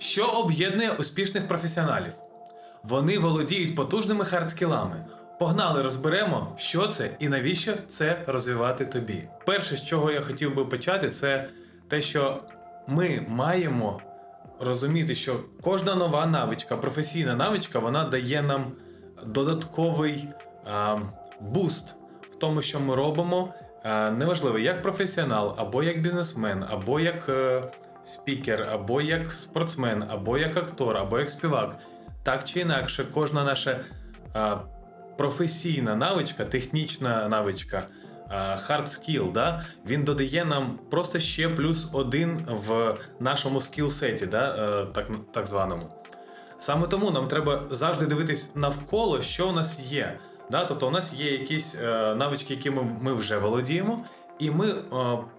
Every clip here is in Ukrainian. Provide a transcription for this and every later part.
Що об'єднує успішних професіоналів? Вони володіють потужними хардскілами. Погнали, розберемо, що це і навіщо це розвивати тобі. Перше, з чого я хотів би почати, це те, що ми маємо розуміти, що кожна нова навичка, професійна навичка, вона дає нам додатковий а, буст в тому, що ми робимо. А, неважливо, як професіонал, або як бізнесмен, або як е, спікер, або як спортсмен, або як актор, або як співак. Так чи інакше, кожна наша а, професійна навичка, технічна навичка, а, hard skill, да, він додає нам просто ще плюс один в нашому скіл-сеті, да, е, так, так званому. Саме тому нам треба завжди дивитись навколо, що у нас є. Да? Тобто, у нас є якісь е, навички, якими ми вже володіємо, і ми е,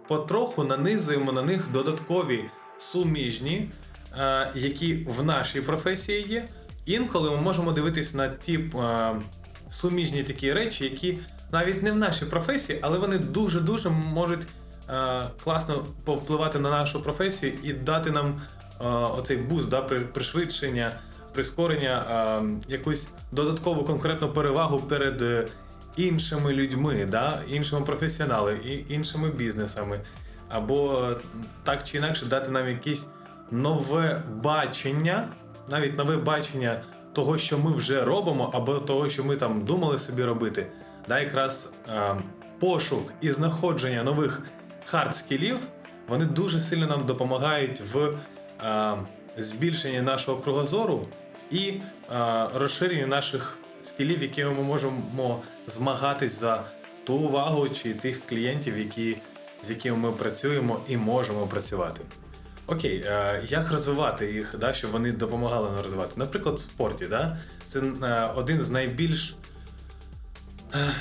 потроху нанизуємо на них додаткові суміжні, е, які в нашій професії є. Інколи ми можемо дивитись на ті е, суміжні такі речі, які навіть не в нашій професії, але вони дуже-дуже можуть класно повпливати на нашу професію і дати нам оцей буст, да, при- пришвидшення, прискорення, якусь додаткову конкретну перевагу перед іншими людьми, да, іншими професіоналами, іншими бізнесами. Або е, так чи інакше дати нам якесь нове бачення, навіть нове бачення того, що ми вже робимо, або того, що ми там думали собі робити. Да, якраз е, пошук і знаходження нових хард-скілів, вони дуже сильно нам допомагають в е, збільшенні нашого кругозору і е, розширенні наших скілів, якими ми можемо змагатись за ту увагу чи тих клієнтів, які, з якими ми працюємо і можемо працювати. Окей, е, як розвивати їх, да, щоб вони допомагали нам розвивати? Наприклад, в спорті, да? це е, один з найбільш е,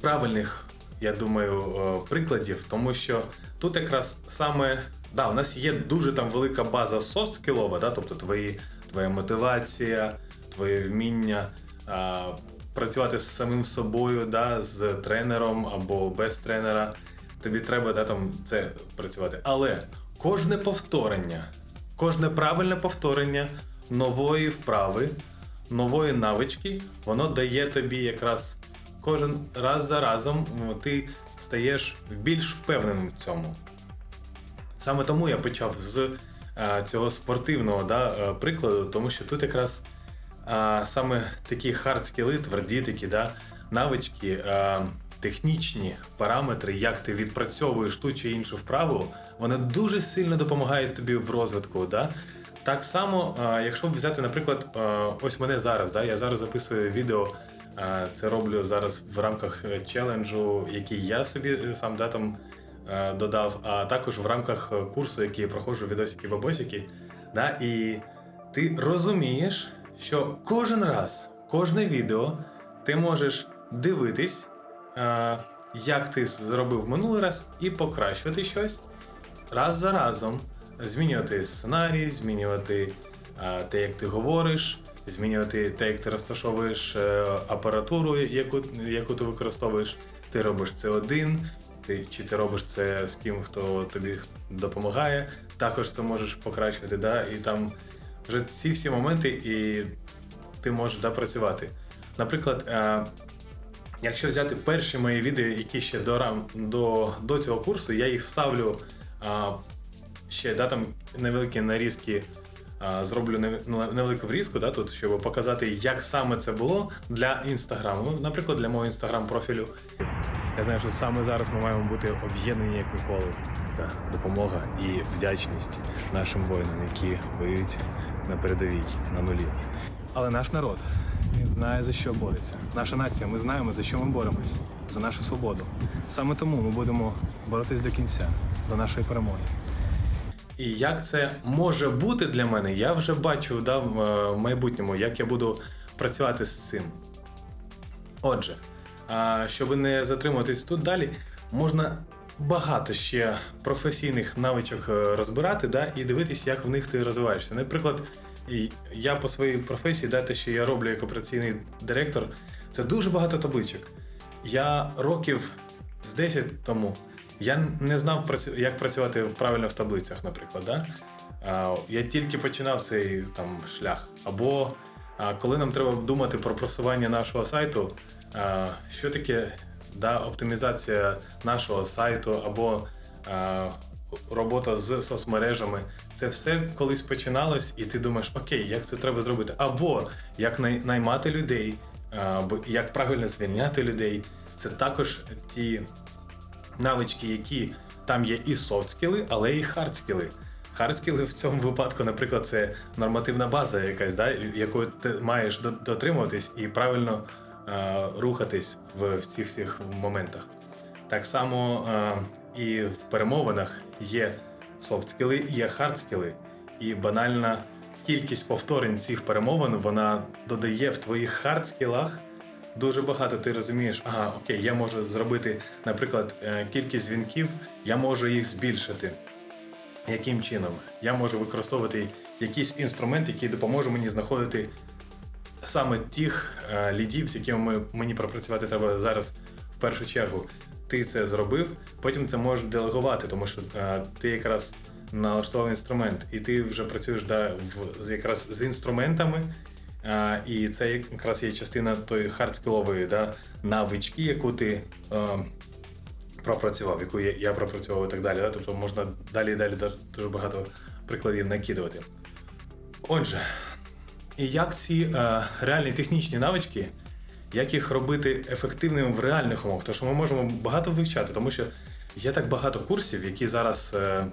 правильних, я думаю, прикладів, тому що тут якраз саме да, у нас є дуже там велика база софт-скілова, да, тобто твої, твоя мотивація, твоє вміння е, працювати з самим собою, да, з тренером або без тренера. Тобі треба да, там, це працювати. Але кожне повторення, кожне правильне повторення нової вправи, нової навички, воно дає тобі якраз кожен раз за разом ти стаєш більш впевненим в цьому. Саме тому я почав з е, цього спортивного да, е, прикладу, тому що тут якраз е, саме такі хард-скіли, тверді такі да, навички, е, технічні параметри, як ти відпрацьовуєш ту чи іншу вправу, вони дуже сильно допомагають тобі в розвитку. Да? Так само, е, якщо взяти, наприклад, е, ось мене зараз, да, я зараз записую відео. Це роблю зараз в рамках е, челенджу, який я собі е, сам да, там, е, додав, а також в рамках курсу, який я проходжу відосики бабосики. Да, і ти розумієш, що кожен раз, кожне відео ти можеш дивитись, е, як ти зробив минулий раз, і покращувати щось раз за разом, змінювати сценарій, змінювати е, те, як ти говориш, змінювати те, як ти розташовуєш е, апаратуру, яку, яку ти використовуєш. Ти робиш це один, ти, чи ти робиш це з ким, хто тобі допомагає. Також це можеш покращувати, да? і там вже ці всі моменти, і ти можеш да, працювати. Наприклад, е, Якщо взяти перші мої відео, які ще до, рам, до, до цього курсу, я їх ставлю а, ще да, там невеликі нарізки, зроблю невелику врізку, да, тут, щоб показати, як саме це було для інстаграму. Ну, наприклад, для мого інстаграм-профілю. Я знаю, що саме зараз ми маємо бути об'єднані як ніколи. Да, допомога і вдячність нашим воїнам, які воюють на передовій, на нулі. Але наш народ він знає за що бореться. Наша нація, ми знаємо за що ми боремось, за нашу свободу. Саме тому ми будемо боротись до кінця, до нашої перемоги. І як це може бути для мене, я вже бачу да, в е, майбутньому, як я буду працювати з цим. Отже, щоб не затримуватись тут далі, можна багато ще професійних навичок е, розбирати да, і дивитись, як в них ти розвиваєшся. Наприклад, я по своїй професії, да, те, що я роблю як операційний директор, це дуже багато табличок. Я років з 10 тому я не знав, як працювати правильно в таблицях, наприклад. Да? я тільки починав цей там шлях. Або коли нам треба думати про просування нашого сайту, що таке да, оптимізація нашого сайту або робота з соцмережами, це все колись починалось, і ти думаєш, окей, як це треба зробити? Або як най- наймати людей, як правильно звільняти людей. Це також ті навички, які там є і софт-скіли, але і хардскіли. Хардскіли в цьому випадку, наприклад, це нормативна база якась, да, якою ти маєш дотримуватись і правильно е, рухатись в, в цих всіх моментах. Так само е, і в перемовинах є софт-скіли, є хардскіли. І банальна кількість повторень цих перемовин вона додає в твоїх хардскілах дуже багато. Ти розумієш, ага, окей, я можу зробити, наприклад, е, кількість дзвінків, я можу їх збільшити. Яким чином? Я можу використовувати якийсь інструмент, який допоможе мені знаходити саме тих е, лідів, з якими ми, мені пропрацювати треба зараз в першу чергу. Ти це зробив, потім це можеш делегувати, тому що е, ти якраз налаштував інструмент, і ти вже працюєш да, в, якраз з інструментами. І це якраз є частина тої хардскілової да, навички, яку ти е, пропрацював, яку я, я пропрацював і так далі. Да? Тобто можна далі і далі дуже багато прикладів накидувати. Отже, і як ці е, реальні технічні навички, як їх робити ефективними в реальних умовах? Тому що ми можемо багато вивчати, тому що є так багато курсів, які зараз е,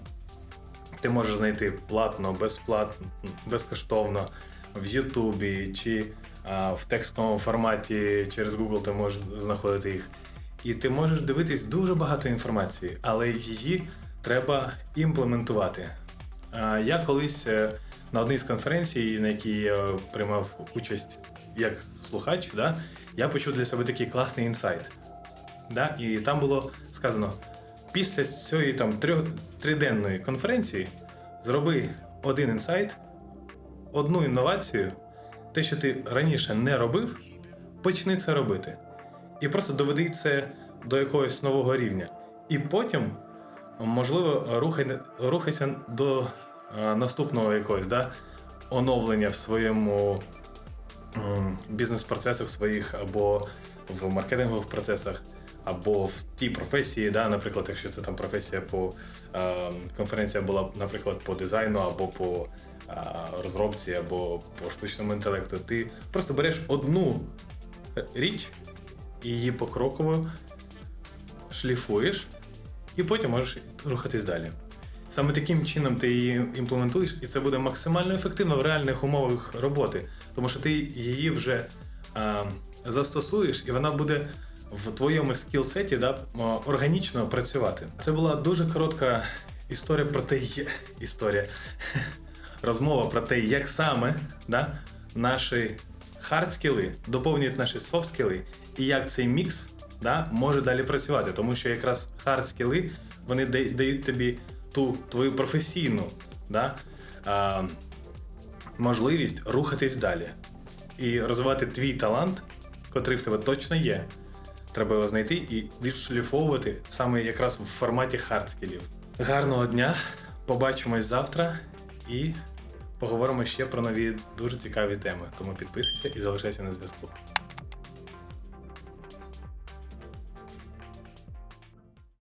ти можеш знайти платно, безплатно, безкоштовно в Ютубі чи е, в текстовому форматі через Google ти можеш знаходити їх. І ти можеш дивитись дуже багато інформації, але її треба імплементувати. А, Я колись е, на одній з конференцій, на якій я приймав участь як слухач, да, я почув для себе такий класний інсайт. Да, і там було сказано: після цієї там трьох, триденної конференції зроби один інсайт, одну інновацію, те, що ти раніше не робив, почни це робити. І просто доведи це до якогось нового рівня. І потім, можливо, рухай, рухайся до е, наступного якогось да, оновлення в своєму бізнес-процесах своїх, або в маркетингових процесах, або в тій професії, да, наприклад, якщо це там професія по е, конференція була, наприклад, по дизайну, або по е, розробці, або по штучному інтелекту, ти просто береш одну е, річ і її покроково шліфуєш, і потім можеш рухатись далі. Саме таким чином ти її імплементуєш, і це буде максимально ефективно в реальних умовах роботи, тому що ти її вже а, застосуєш, і вона буде в твоєму скілсеті да, органічно працювати. Це була дуже коротка історія про те, історія, розмова про те, як саме да, наші хардскіли доповнюють наші софтскіли, і як цей мікс да, може далі працювати. Тому що якраз хардскіли вони дають тобі ту твою професійну да, а, можливість рухатись далі і розвивати твій талант, котрий в тебе точно є. Треба його знайти і відшліфовувати саме якраз в форматі хардскілів. Гарного дня! Побачимось завтра і поговоримо ще про нові дуже цікаві теми. Тому підписуйся і залишайся на зв'язку.